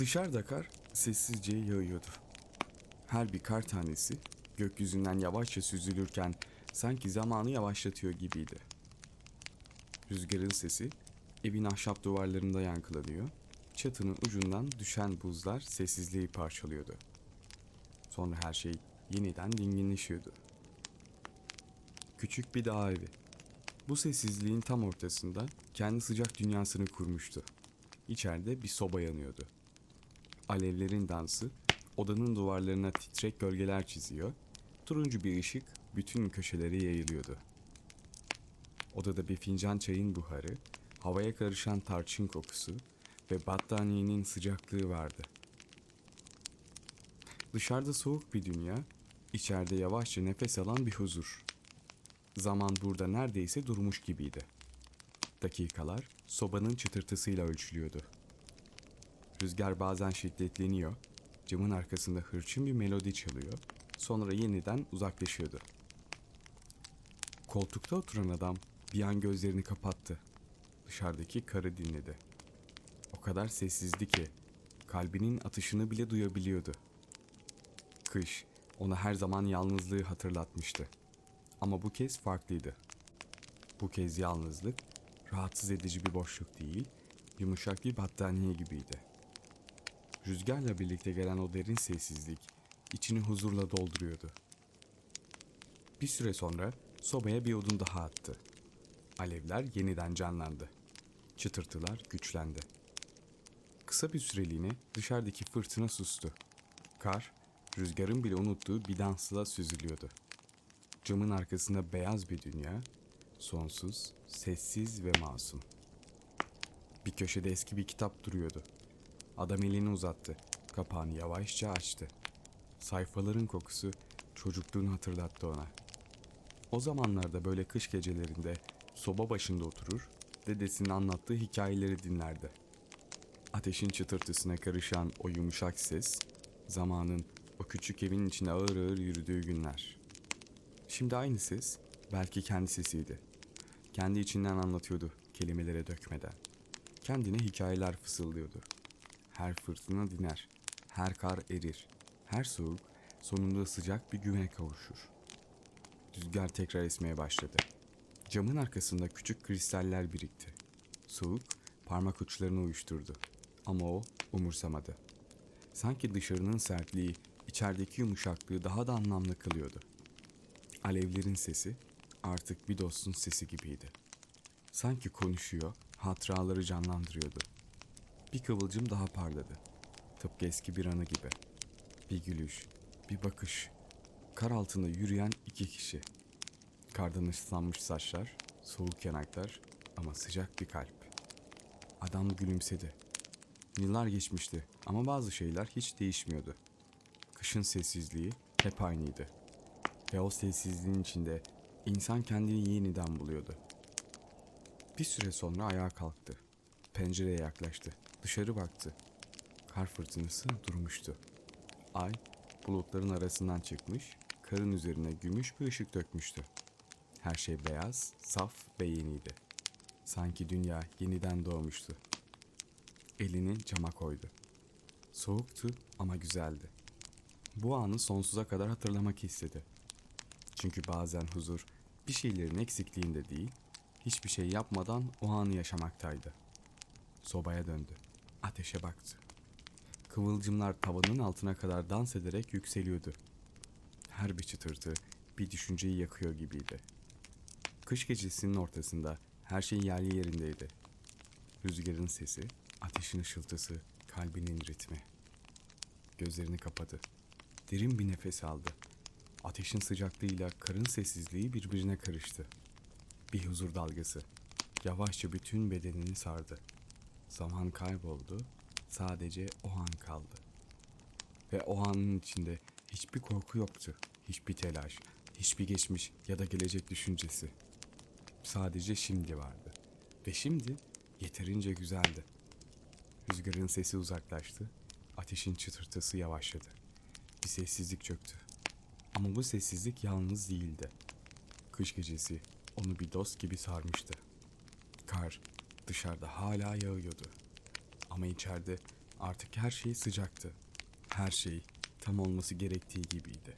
Dışarıda kar sessizce yağıyordu. Her bir kar tanesi gökyüzünden yavaşça süzülürken sanki zamanı yavaşlatıyor gibiydi. Rüzgarın sesi evin ahşap duvarlarında yankılanıyor. Çatının ucundan düşen buzlar sessizliği parçalıyordu. Sonra her şey yeniden dinginleşiyordu. Küçük bir dağ evi. Bu sessizliğin tam ortasında kendi sıcak dünyasını kurmuştu. İçeride bir soba yanıyordu. Alevlerin dansı odanın duvarlarına titrek gölgeler çiziyor. Turuncu bir ışık bütün köşelere yayılıyordu. Odada bir fincan çayın buharı, havaya karışan tarçın kokusu ve battaniyenin sıcaklığı vardı. Dışarıda soğuk bir dünya, içeride yavaşça nefes alan bir huzur. Zaman burada neredeyse durmuş gibiydi. Dakikalar sobanın çıtırtısıyla ölçülüyordu. Rüzgar bazen şiddetleniyor, camın arkasında hırçın bir melodi çalıyor, sonra yeniden uzaklaşıyordu. Koltukta oturan adam bir an gözlerini kapattı. Dışarıdaki karı dinledi. O kadar sessizdi ki kalbinin atışını bile duyabiliyordu. Kış ona her zaman yalnızlığı hatırlatmıştı. Ama bu kez farklıydı. Bu kez yalnızlık rahatsız edici bir boşluk değil, yumuşak bir battaniye gibiydi. Rüzgarla birlikte gelen o derin sessizlik içini huzurla dolduruyordu. Bir süre sonra sobaya bir odun daha attı. Alevler yeniden canlandı. Çıtırtılar güçlendi. Kısa bir süreliğine dışarıdaki fırtına sustu. Kar, rüzgarın bile unuttuğu bir dansla süzülüyordu. Camın arkasında beyaz bir dünya, sonsuz, sessiz ve masum. Bir köşede eski bir kitap duruyordu. Adam elini uzattı. Kapağını yavaşça açtı. Sayfaların kokusu çocukluğunu hatırlattı ona. O zamanlarda böyle kış gecelerinde soba başında oturur, dedesinin anlattığı hikayeleri dinlerdi. Ateşin çıtırtısına karışan o yumuşak ses, zamanın o küçük evin içinde ağır ağır yürüdüğü günler. Şimdi aynı ses, belki kendi sesiydi. Kendi içinden anlatıyordu kelimelere dökmeden. Kendine hikayeler fısıldıyordu. Her fırtına diner, her kar erir, her soğuk sonunda sıcak bir güne kavuşur. Rüzgar tekrar esmeye başladı. Camın arkasında küçük kristaller birikti. Soğuk parmak uçlarını uyuşturdu. Ama o umursamadı. Sanki dışarının sertliği içerideki yumuşaklığı daha da anlamlı kılıyordu. Alevlerin sesi artık bir dostun sesi gibiydi. Sanki konuşuyor, hatıraları canlandırıyordu. Bir kıvılcım daha parladı. Tıpkı eski bir anı gibi. Bir gülüş, bir bakış. Kar altında yürüyen iki kişi. Kardan ıslanmış saçlar, soğuk yanaklar ama sıcak bir kalp. Adam gülümsedi. Yıllar geçmişti ama bazı şeyler hiç değişmiyordu. Kışın sessizliği hep aynıydı. Ve o sessizliğin içinde insan kendini yeniden buluyordu. Bir süre sonra ayağa kalktı. Pencereye yaklaştı. Dışarı baktı. Kar fırtınası durmuştu. Ay bulutların arasından çıkmış, karın üzerine gümüş bir ışık dökmüştü. Her şey beyaz, saf ve yeniydi. Sanki dünya yeniden doğmuştu. Elini cama koydu. Soğuktu ama güzeldi. Bu anı sonsuza kadar hatırlamak istedi. Çünkü bazen huzur bir şeylerin eksikliğinde değil, hiçbir şey yapmadan o anı yaşamaktaydı. Sobaya döndü. Ateşe baktı. Kıvılcımlar tavanın altına kadar dans ederek yükseliyordu. Her bir çıtırtı bir düşünceyi yakıyor gibiydi. Kış gecesinin ortasında her şey yerli yerindeydi. Rüzgarın sesi, ateşin ışıltısı, kalbinin ritmi. Gözlerini kapadı. Derin bir nefes aldı. Ateşin sıcaklığıyla karın sessizliği birbirine karıştı. Bir huzur dalgası. Yavaşça bütün bedenini sardı. Zaman kayboldu. Sadece o an kaldı. Ve o anın içinde hiçbir korku yoktu. Hiçbir telaş, hiçbir geçmiş ya da gelecek düşüncesi. Sadece şimdi vardı. Ve şimdi yeterince güzeldi. Rüzgarın sesi uzaklaştı. Ateşin çıtırtısı yavaşladı. Bir sessizlik çöktü. Ama bu sessizlik yalnız değildi. Kış gecesi onu bir dost gibi sarmıştı. Kar dışarıda hala yağıyordu. Ama içeride Artık her şey sıcaktı. Her şey tam olması gerektiği gibiydi.